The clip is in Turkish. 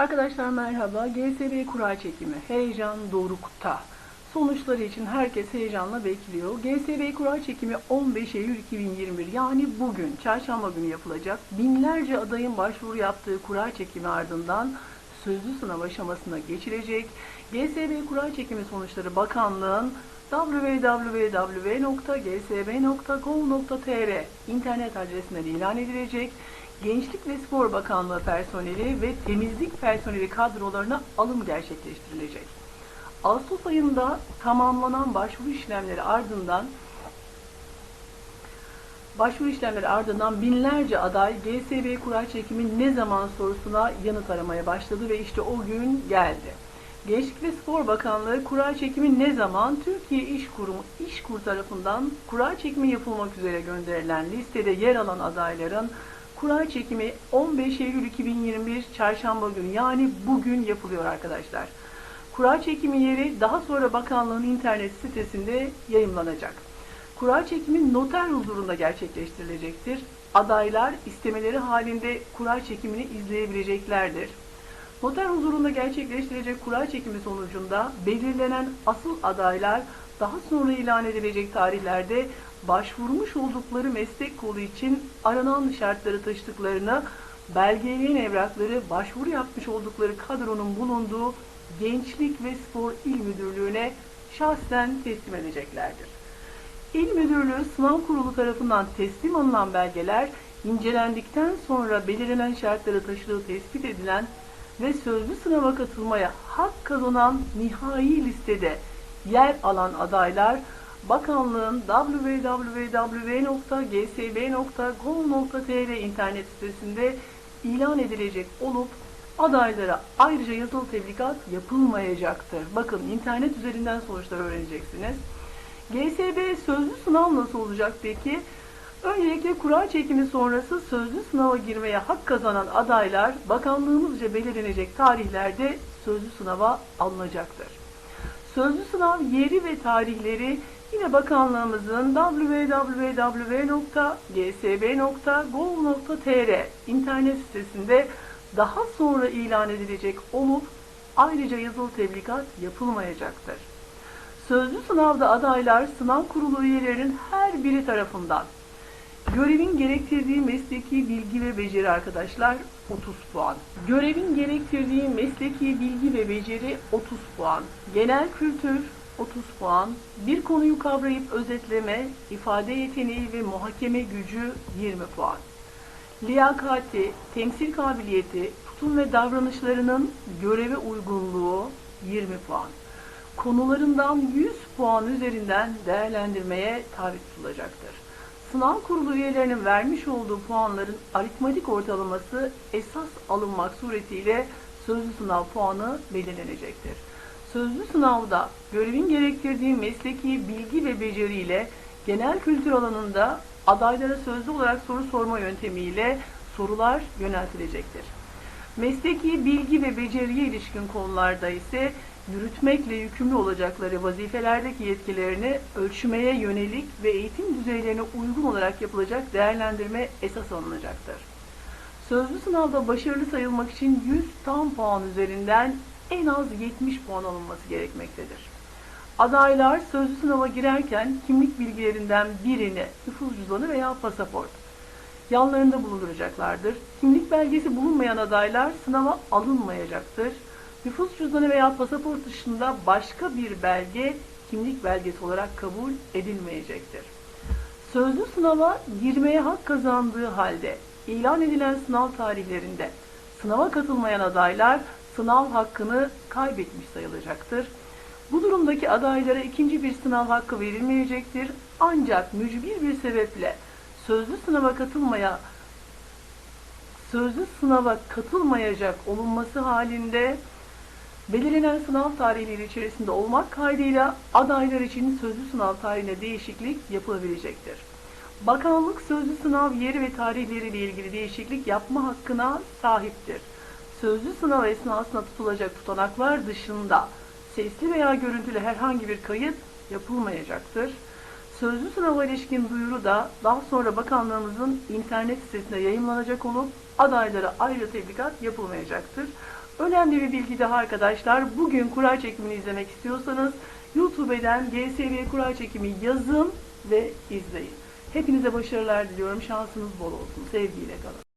Arkadaşlar merhaba. GSB kura çekimi heyecan dorukta. Sonuçları için herkes heyecanla bekliyor. GSB kura çekimi 15 Eylül 2021 yani bugün çarşamba günü yapılacak. Binlerce adayın başvuru yaptığı kura çekimi ardından sözlü sınav aşamasına geçilecek. GSB kura çekimi sonuçları bakanlığın www.gsb.gov.tr internet adresinden ilan edilecek. Gençlik ve Spor Bakanlığı personeli ve temizlik personeli kadrolarına alım gerçekleştirilecek. Ağustos ayında tamamlanan başvuru işlemleri ardından Başvuru işlemleri ardından binlerce aday GSB kura çekimi ne zaman sorusuna yanıt aramaya başladı ve işte o gün geldi. Gençlik ve Spor Bakanlığı kura çekimi ne zaman Türkiye İş Kurumu İşkur tarafından kura çekimi yapılmak üzere gönderilen listede yer alan adayların kura çekimi 15 Eylül 2021 Çarşamba günü yani bugün yapılıyor arkadaşlar. Kura çekimi yeri daha sonra bakanlığın internet sitesinde yayınlanacak. Kura çekimi noter huzurunda gerçekleştirilecektir. Adaylar istemeleri halinde kura çekimini izleyebileceklerdir. Noter huzurunda gerçekleştirecek kura çekimi sonucunda belirlenen asıl adaylar daha sonra ilan edilecek tarihlerde başvurmuş oldukları meslek kolu için aranan şartları taşıdıklarını, belgeleyen evrakları başvuru yapmış oldukları kadronun bulunduğu Gençlik ve Spor İl Müdürlüğü'ne şahsen teslim edeceklerdir. İl Müdürlüğü Sınav Kurulu tarafından teslim alınan belgeler incelendikten sonra belirlenen şartları taşıdığı tespit edilen ve sözlü sınava katılmaya hak kazanan nihai listede yer alan adaylar bakanlığın www.gsb.gov.tr internet sitesinde ilan edilecek olup adaylara ayrıca yazılı tebligat yapılmayacaktır. Bakın internet üzerinden sonuçları öğreneceksiniz. GSB sözlü sınav nasıl olacak peki? Öncelikle kura çekimi sonrası sözlü sınava girmeye hak kazanan adaylar bakanlığımızca belirlenecek tarihlerde sözlü sınava alınacaktır. Sözlü sınav yeri ve tarihleri yine bakanlığımızın www.gsb.gov.tr internet sitesinde daha sonra ilan edilecek olup ayrıca yazılı tebligat yapılmayacaktır. Sözlü sınavda adaylar sınav kurulu üyelerinin her biri tarafından Görevin gerektirdiği mesleki bilgi ve beceri arkadaşlar 30 puan. Görevin gerektirdiği mesleki bilgi ve beceri 30 puan. Genel kültür 30 puan. Bir konuyu kavrayıp özetleme, ifade yeteneği ve muhakeme gücü 20 puan. Liyakati, temsil kabiliyeti, tutum ve davranışlarının göreve uygunluğu 20 puan. Konularından 100 puan üzerinden değerlendirmeye tabi tutulacaktır. Sınav kurulu üyelerinin vermiş olduğu puanların aritmatik ortalaması esas alınmak suretiyle sözlü sınav puanı belirlenecektir. Sözlü sınavda görevin gerektirdiği mesleki bilgi ve beceriyle genel kültür alanında adaylara sözlü olarak soru sorma yöntemiyle sorular yöneltilecektir. Mesleki bilgi ve beceriye ilişkin konularda ise yürütmekle yükümlü olacakları vazifelerdeki yetkilerini ölçmeye yönelik ve eğitim düzeylerine uygun olarak yapılacak değerlendirme esas alınacaktır. Sözlü sınavda başarılı sayılmak için 100 tam puan üzerinden en az 70 puan alınması gerekmektedir. Adaylar sözlü sınava girerken kimlik bilgilerinden birini, nüfus cüzdanı veya pasaport yanlarında bulunduracaklardır. Kimlik belgesi bulunmayan adaylar sınava alınmayacaktır. Nüfus cüzdanı veya pasaport dışında başka bir belge kimlik belgesi olarak kabul edilmeyecektir. Sözlü sınava girmeye hak kazandığı halde ilan edilen sınav tarihlerinde sınava katılmayan adaylar sınav hakkını kaybetmiş sayılacaktır. Bu durumdaki adaylara ikinci bir sınav hakkı verilmeyecektir. Ancak mücbir bir sebeple sözlü sınava katılmaya sözlü sınava katılmayacak olunması halinde belirlenen sınav tarihleri içerisinde olmak kaydıyla adaylar için sözlü sınav tarihine değişiklik yapılabilecektir. Bakanlık sözlü sınav yeri ve tarihleriyle ilgili değişiklik yapma hakkına sahiptir. Sözlü sınav esnasında tutulacak tutanaklar dışında sesli veya görüntülü herhangi bir kayıt yapılmayacaktır. Sözlü sınava ilişkin duyuru da daha sonra bakanlığımızın internet sitesinde yayınlanacak olup adaylara ayrı tebligat yapılmayacaktır. Önemli bir bilgi daha arkadaşlar. Bugün kura çekimini izlemek istiyorsanız YouTube'den GSV kura çekimi yazın ve izleyin. Hepinize başarılar diliyorum. Şansınız bol olsun. Sevgiyle kalın.